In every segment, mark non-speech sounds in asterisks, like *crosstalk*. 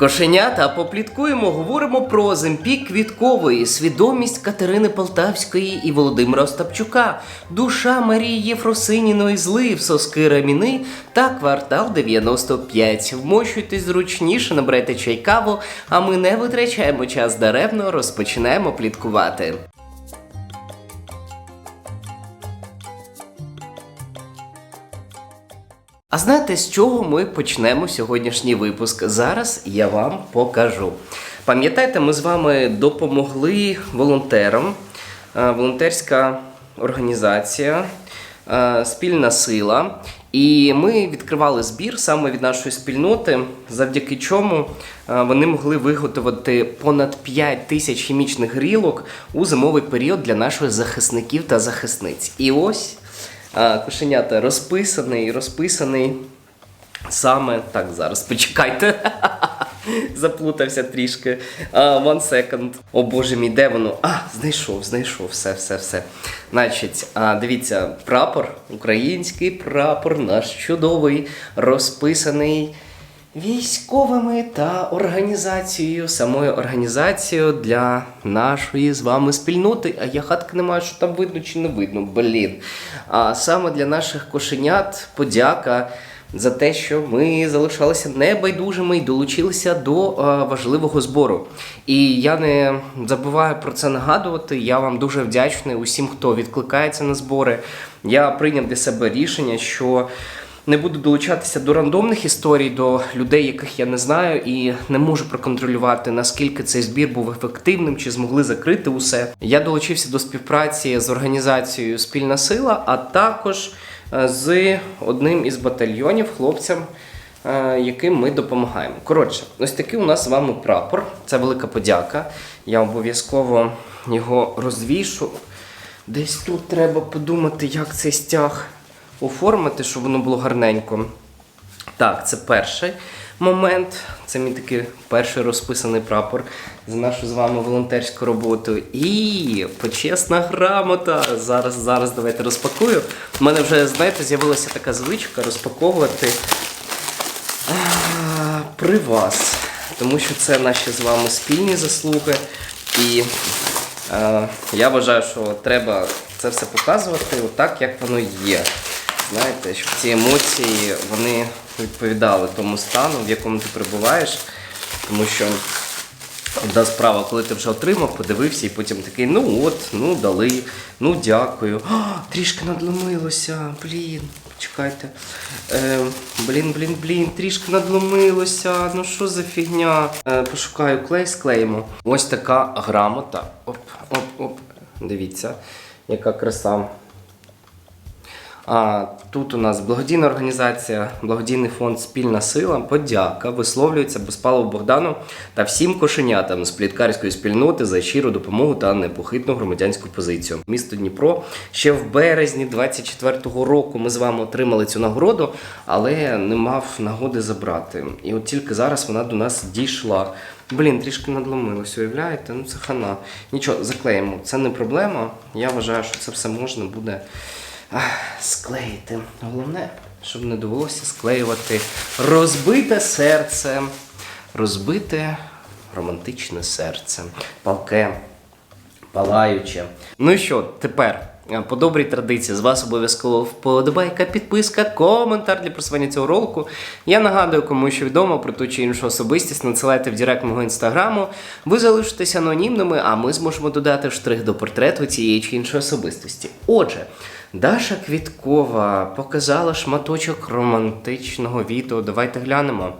Кошенята попліткуємо, говоримо про Оземпік Квіткової, свідомість Катерини Полтавської і Володимира Остапчука, душа Марії Єфросиніної злив, соски Раміни та квартал 95. Вмощуйтесь зручніше, набирайте чай каву, а ми не витрачаємо час даремно, розпочинаємо пліткувати. А знаєте, з чого ми почнемо сьогоднішній випуск? Зараз я вам покажу. Пам'ятаєте, ми з вами допомогли волонтерам, Е, волонтерська організація, е, спільна сила. І ми відкривали збір саме від нашої спільноти, завдяки чому е, вони могли виготовити понад 5 тисяч хімічних грілок у зимовий період для наших захисників та захисниць. І ось кошенята розписаний, розписаний саме так зараз. Почекайте. *laughs* Заплутався трішки. Uh, one second. О боже мій, де воно? А, знайшов, знайшов, все, все, все. Значить, а, дивіться, прапор, український прапор, наш чудовий, розписаний військовими та організацією, самою організацією для нашої з вами спільноти. А я хатки не маю, що там видно чи не видно. Блін. А саме для наших кошенят подяка. За те, що ми залишалися небайдужими і долучилися до е, важливого збору. І я не забуваю про це нагадувати. Я вам дуже вдячний усім, хто відкликається на збори. Я прийняв для себе рішення, що не буду долучатися до рандомних історій, до людей, яких я не знаю, і не можу проконтролювати, наскільки цей збір був ефективним, чи змогли закрити усе. Я долучився до співпраці з організацією Спільна сила, а також е, з одним із батальйонів хлопцям. е, Яким ми допомагаємо. Коротше, ось такий у нас з вами прапор. Це велика подяка. Я обов'язково його розвішу. Десь тут треба подумати, як цей стяг оформити, щоб воно було гарненько. Так, це перший момент. Це мій такий перший розписаний прапор за нашу з вами волонтерську роботу. І почесна грамота. Зараз, зараз давайте розпакую. У мене вже, знаєте, з'явилася така звичка розпаковувати а, при вас. Тому що це наші з вами спільні заслуги. І е, я вважаю, що треба це все показувати отак, як воно є. Знаєте, щоб ці емоції вони відповідали тому стану, в якому ти перебуваєш. Тому що одна справа, коли ти вже отримав, подивився, і потім такий, ну от, ну дали, ну дякую. А, трішки надломилося, блін. Чекайте. Е, блін, блін, блін, трішки надломилося. Ну що за фігня? Е, пошукаю клей, склеїмо. Ось така грамота. Оп, оп, оп. Дивіться, яка краса. А, тут у нас благодійна організація, благодійний фонд Спільна сила. Подяка висловлюється Безпалову Богдану та всім кошенятам з пліткарської спільноти за щиру допомогу та непохитну громадянську позицію. Місто Дніпро ще в березні 24-го року ми з вами отримали цю нагороду, але не мав нагоди забрати. І от тільки зараз вона до нас дійшла. Блін, трішки надломилось, уявляєте? Ну це хана. Нічого, заклеїмо. Це не проблема. Я вважаю, що це все можна буде склеїти. Головне, щоб не довелося склеювати розбите серце, розбите романтичне серце, палке, палаюче. Ну що, тепер? е, По добрій традиції з вас обов'язково вподобайка, підписка, коментар для просування цього ролику. Я нагадую, кому що відомо про ту чи іншу особистість, надсилайте в директ мого інстаграму. Ви залишитеся анонімними, а ми зможемо додати штрих до портрету цієї чи іншої особистості. Отже, Даша Квіткова показала шматочок романтичного відео. Давайте глянемо.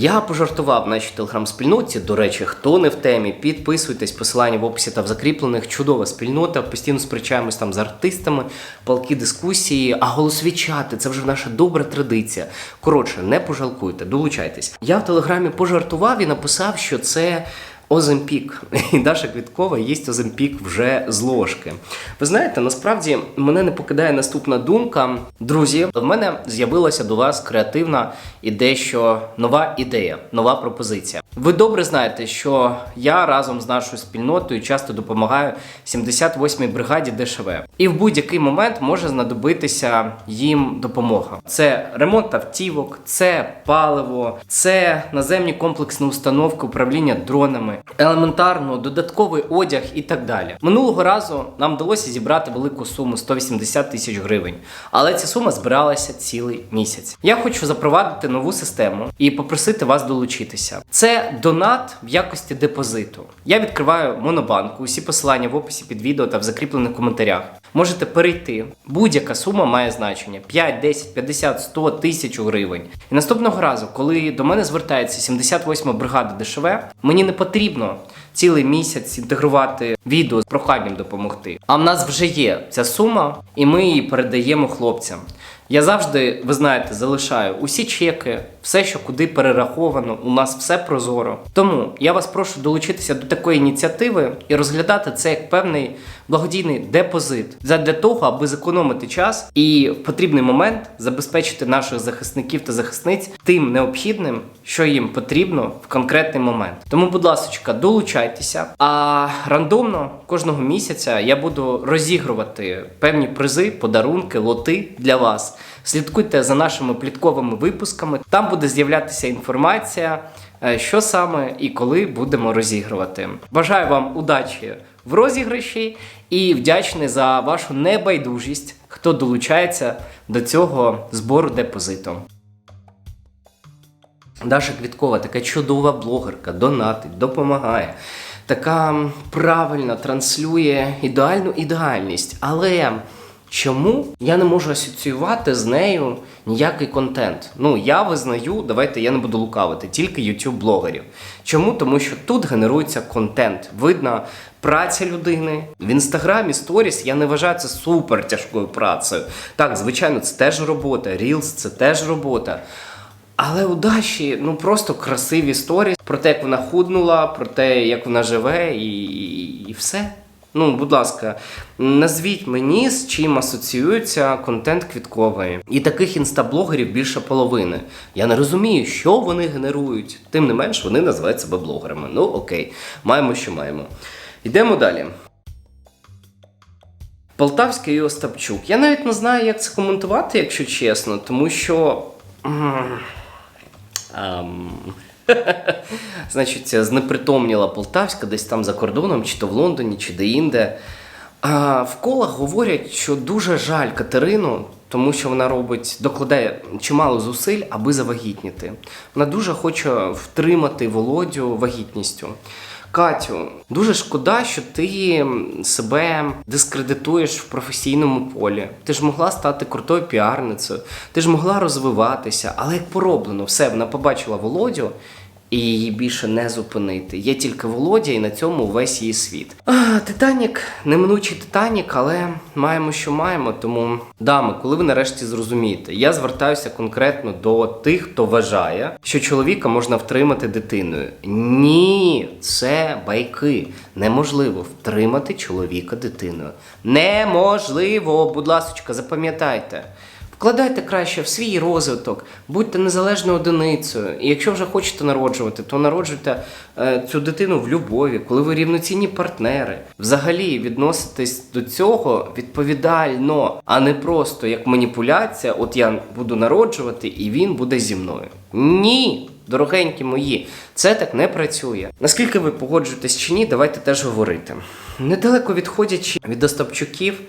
Я пожартував в нашій телеграм-спільноті. До речі, хто не в темі, підписуйтесь, посилання в описі та в закріплених. Чудова спільнота. Постійно сперечаємось там з артистами, палки дискусії, а голосові чати це вже наша добра традиція. Коротше, не пожалкуйте, долучайтесь. Я в телеграмі пожартував і написав, що це. Оземпік. *laughs* І Даша Квіткова їсть Оземпік вже з ложки. Ви знаєте, насправді мене не покидає наступна думка. Друзі, в мене з'явилася до вас креативна і дещо нова ідея, нова пропозиція. Ви добре знаєте, що я разом з нашою спільнотою часто допомагаю 78-й бригаді ДШВ. І в будь-який момент може знадобитися їм допомога. Це ремонт автівок, це паливо, це наземні комплексні установки управління дронами, елементарно додатковий одяг і так далі. Минулого разу нам вдалося зібрати велику суму 180 тисяч гривень, але ця сума збиралася цілий місяць. Я хочу запровадити нову систему і попросити вас долучитися. Це донат в якості депозиту. Я відкриваю монобанку. Усі посилання в описі під відео та в закріплених коментарях. Можете перейти. Будь-яка сума має значення: 5, 10, 50, 100 тисяч гривень. І наступного разу, коли до мене звертається 78-ма бригада ДШВ, мені не потрібно цілий місяць інтегрувати відео з проханням допомогти. А в нас вже є ця сума, і ми її передаємо хлопцям. Я завжди, ви знаєте, залишаю усі чеки, все, що куди перераховано, у нас все прозоро. Тому я вас прошу долучитися до такої ініціативи і розглядати це як певний благодійний депозит для того, аби зекономити час і в потрібний момент забезпечити наших захисників та захисниць тим необхідним, що їм потрібно в конкретний момент. Тому, будь ласка, долучайтеся. А рандомно кожного місяця я буду розігрувати певні призи, подарунки, лоти для вас. Слідкуйте за нашими плітковими випусками. Там буде з'являтися інформація, е, що саме і коли будемо розігрувати. Бажаю вам удачі в розіграші і вдячний за вашу небайдужість, хто долучається до цього збору депозиту. Даша Квіткова, така чудова блогерка, донатить, допомагає, така правильно транслює ідеальну ідеальність. Але чому я не можу асоціювати з нею ніякий контент? Ну, я визнаю, давайте я не буду лукавити, тільки youtube блогерів. Чому? Тому що тут генерується контент. Видно праця людини. В інстаграмі сторіс я не вважаю це супер тяжкою працею. Так, звичайно, це теж робота. Reels – це теж робота. Але у Даші ну просто красиві сторіс про те, як вона худнула, про те, як вона живе, і, і, і все. Ну, будь ласка, назвіть мені, з чим асоціюється контент квіткової. І таких інстаблогерів більше половини. Я не розумію, що вони генерують. Тим не менш, вони називають себе блогерами. Ну окей, маємо, що маємо. Йдемо далі. Полтавський і Остапчук. Я навіть не знаю, як це коментувати, якщо чесно, тому що. ам, *laughs* Значить, знепритомніла Полтавська десь там за кордоном, чи то в Лондоні, чи де-інде. А в колах говорять, що дуже жаль Катерину, тому що вона робить, докладає чимало зусиль, аби завагітніти. Вона дуже хоче втримати Володю вагітністю. Катю, дуже шкода, що ти себе дискредитуєш в професійному полі. Ти ж могла стати крутою піарницею, ти ж могла розвиватися, але як пороблено, все, вона побачила Володю. І її більше не зупинити. Є тільки Володя, і на цьому весь її світ. А, Титанік, неминучий Титанік, але маємо, що маємо. Тому, дами, коли ви нарешті зрозумієте, я звертаюся конкретно до тих, хто вважає, що чоловіка можна втримати дитиною. Ні, це байки. Неможливо втримати чоловіка дитиною. Неможливо, будь ласка, запам'ятайте. Вкладайте краще в свій розвиток, будьте незалежною одиницею. І якщо вже хочете народжувати, то народжуйте е, цю дитину в любові, коли ви рівноцінні партнери. Взагалі відноситесь до цього відповідально, а не просто як маніпуляція. От я буду народжувати, і він буде зі мною. Ні. Дорогенькі мої, це так не працює. Наскільки ви погоджуєтесь чи ні, давайте теж говорити. Недалеко відходячи від Остапчуків,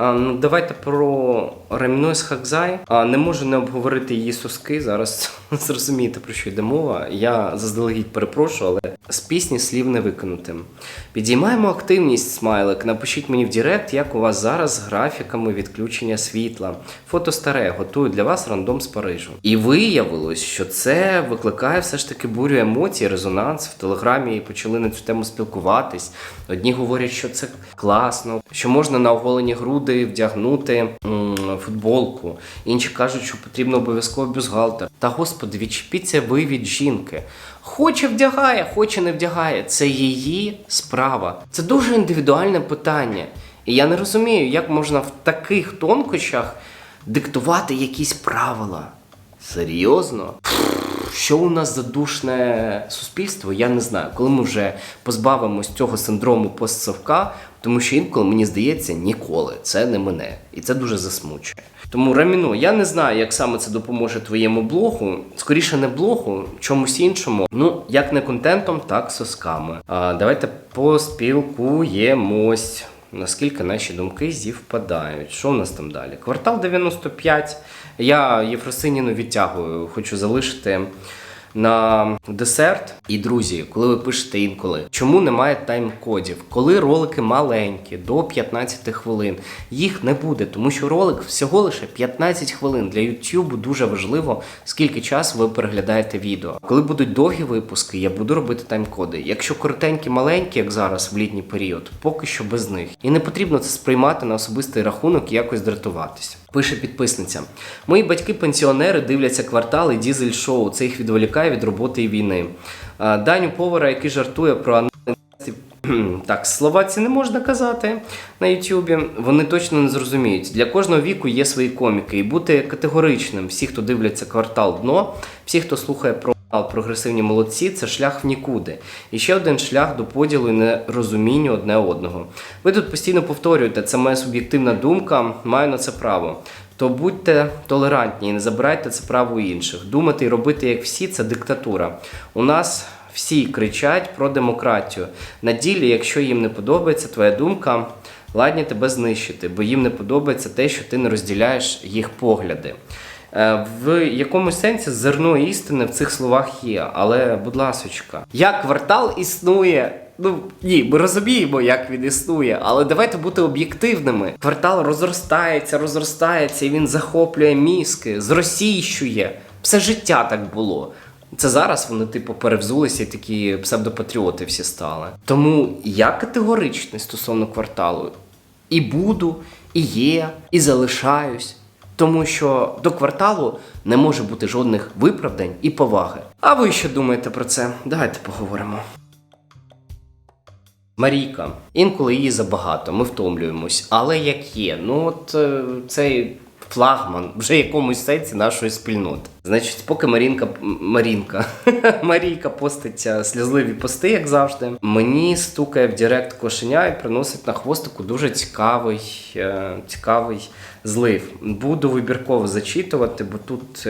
ну, давайте про Ремнойс Хакзай. Не можу не обговорити її соски. Зараз *laughs* зрозумієте, про що йде мова. Я заздалегідь перепрошую, але з пісні слів не виконутим. Підіймаємо активність, смайлик. Напишіть мені в Директ, як у вас зараз з графіками відключення світла. Фото старе, готую для вас рандом з Парижу. І виявилось, що це викликає все ж таки бурю емоцій, резонанс. В телеграмі почали на цю тему спілкуватись. Одні говорять, що це класно, що можна на оголені груди вдягнути футболку. Інші кажуть, що потрібно обов'язково бюстгальтер. Та господи, відчепіться ви від жінки. Хоче вдягає, хоче не вдягає. Це її справа. Це дуже індивідуальне питання. І я не розумію, як можна в таких тонкощах диктувати якісь правила. Серйозно? що у нас за душне суспільство, я не знаю. Коли ми вже позбавимось цього синдрому постсовка, тому що інколи мені здається, ніколи це не мене, і це дуже засмучує. Тому Раміно, я не знаю, як саме це допоможе твоєму блогу. Скоріше не блогу, чомусь іншому. Ну, як не контентом, так сосками. А, давайте поспілкуємось. Наскільки наші думки зівпадають? Що в нас там далі? Квартал 95. Я Єфросиніну відтягую, хочу залишити на десерт. І друзі, коли ви пишете інколи, чому немає тайм-кодів? Коли ролики маленькі, до 15 хвилин, їх не буде, тому що ролик всього лише 15 хвилин. Для YouTube дуже важливо, скільки часу ви переглядаєте відео. Коли будуть довгі випуски, я буду робити тайм-коди. Якщо коротенькі, маленькі, як зараз в літній період, поки що без них. І не потрібно це сприймати на особистий рахунок і якось дратуватись. Пише підписниця: Мої батьки-пенсіонери дивляться квартал і дізель шоу. Це їх відволікає від роботи і війни. Даню повара, який жартує про. *clears throat* Так, слова ці не можна казати на Ютубі. Вони точно не зрозуміють. Для кожного віку є свої коміки. І бути категоричним. Всі, хто дивляться квартал дно, всі, хто слухає про прогресивні молодці, це шлях в нікуди. І ще один шлях до поділу і нерозуміння одне одного. Ви тут постійно повторюєте, це моя суб'єктивна думка, маю на це право. То будьте толерантні і не забирайте це право у інших. Думати і робити як всі це диктатура. У нас всі кричать про демократію. На ділі, якщо їм не подобається твоя думка, ладні тебе знищити, бо їм не подобається те, що ти не розділяєш їх погляди. Е, В якомусь сенсі зерно істини в цих словах є, але, будь ласочка, як квартал існує. Ну ні, ми розуміємо, як він існує, але давайте бути об'єктивними. Квартал розростається, розростається, і він захоплює мізки, зросійщує. Все життя так було. Це зараз вони, типу, перевзулися і такі псевдопатріоти всі стали. Тому я категоричний стосовно кварталу. І буду, і є, і залишаюсь. Тому що до кварталу не може бути жодних виправдань і поваги. А ви що думаєте про це? Давайте поговоримо. Марійка, інколи її забагато, ми втомлюємось, але як є, ну от е, цей флагман вже якомусь сенсі нашої спільноти. Значить, поки Марінка Марінка *laughs* Марійка поститься сльозливі пости, як завжди, мені стукає в Директ кошеня і приносить на хвостику дуже цікавий, е, цікавий злив. Буду вибірково зачитувати, бо тут.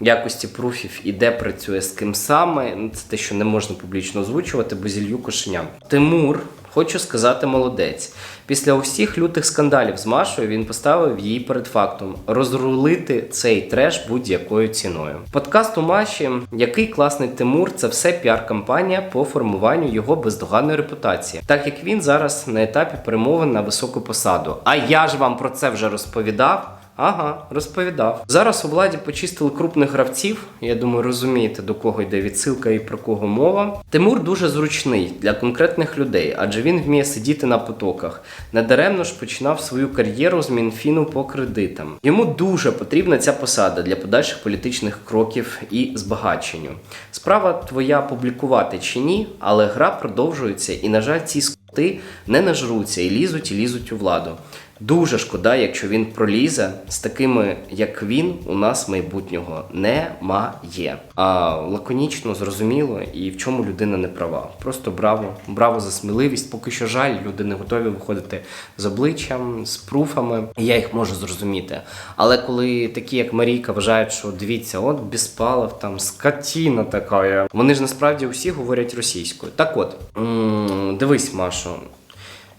Якості пруфів і де працює з ким саме. Ну, Це те, що не можна публічно озвучувати, бо зілью кошеня. Тимур, хочу сказати, молодець. Після усіх лютих скандалів з Машою він поставив її перед фактом розрулити цей треш будь-якою ціною. Подкаст у Маші, який класний Тимур, це все піар-кампанія по формуванню його бездоганної репутації, так як він зараз на етапі перемовин на високу посаду. А я ж вам про це вже розповідав. Ага, розповідав. Зараз у владі почистили крупних гравців. Я думаю, розумієте, до кого йде відсилка і про кого мова. Тимур дуже зручний для конкретних людей, адже він вміє сидіти на потоках. Недаремно ж починав свою кар'єру з Мінфіну по кредитам. Йому дуже потрібна ця посада для подальших політичних кроків і збагаченню. Справа твоя публікувати чи ні, але гра продовжується, і, на жаль, ці скоти не нажруться і лізуть, і лізуть у владу. Дуже шкода, якщо він пролізе з такими, як він, у нас майбутнього немає. А лаконічно зрозуміло і в чому людина не права. Просто браво, браво за сміливість. Поки що жаль, люди не готові виходити з обличчям, з пруфами. Я їх можу зрозуміти. Але коли такі, як Марійка, вважають, що дивіться, от Біспалов, там скотіна така. Вони ж насправді усі говорять російською. Так от, дивись, Машо.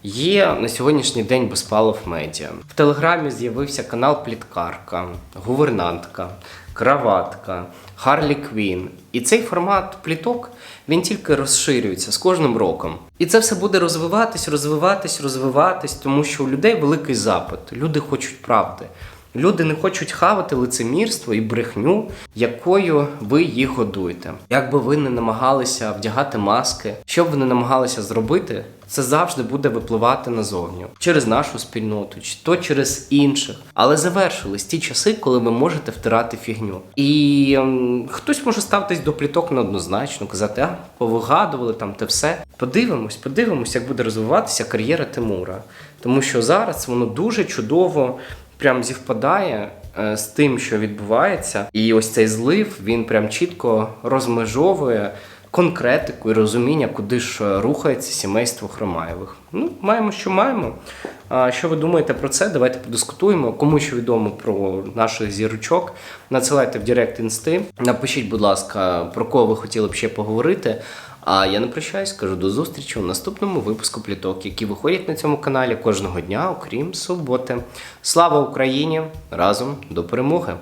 Є на сьогоднішній день Безпалов Медіа. В Телеграмі з'явився канал Пліткарка, Гувернантка, Краватка, Харлі Квін. І цей формат пліток він тільки розширюється з кожним роком. І це все буде розвиватись, розвиватись, розвиватись, тому що у людей великий запит. Люди хочуть правди. Люди не хочуть хавати лицемірство і брехню, якою ви їх годуєте. Як би ви не намагалися вдягати маски, що б ви не намагалися зробити, це завжди буде випливати назовню через нашу спільноту, чи то через інших. Але завершились ті часи, коли ви можете втирати фігню. І ем, хтось може ставитись до пліток неоднозначно, казати, а повигадували там те все. Подивимось, подивимось, як буде розвиватися кар'єра Тимура. Тому що зараз воно дуже чудово прям зівпадає е, з тим, що відбувається, і ось цей злив він прям чітко розмежовує конкретику і розуміння, куди ж е, рухається сімейство Хромаєвих. Ну, маємо, що маємо. А що ви думаєте про це? Давайте подискутуємо. Кому що відомо про наших зірочок, надсилайте в Директ інсти. Напишіть, будь ласка, про кого ви хотіли б ще поговорити. А я не прощаюсь, кажу до зустрічі у наступному випуску пліток, які виходять на цьому каналі кожного дня, окрім суботи. Слава Україні! Разом до перемоги!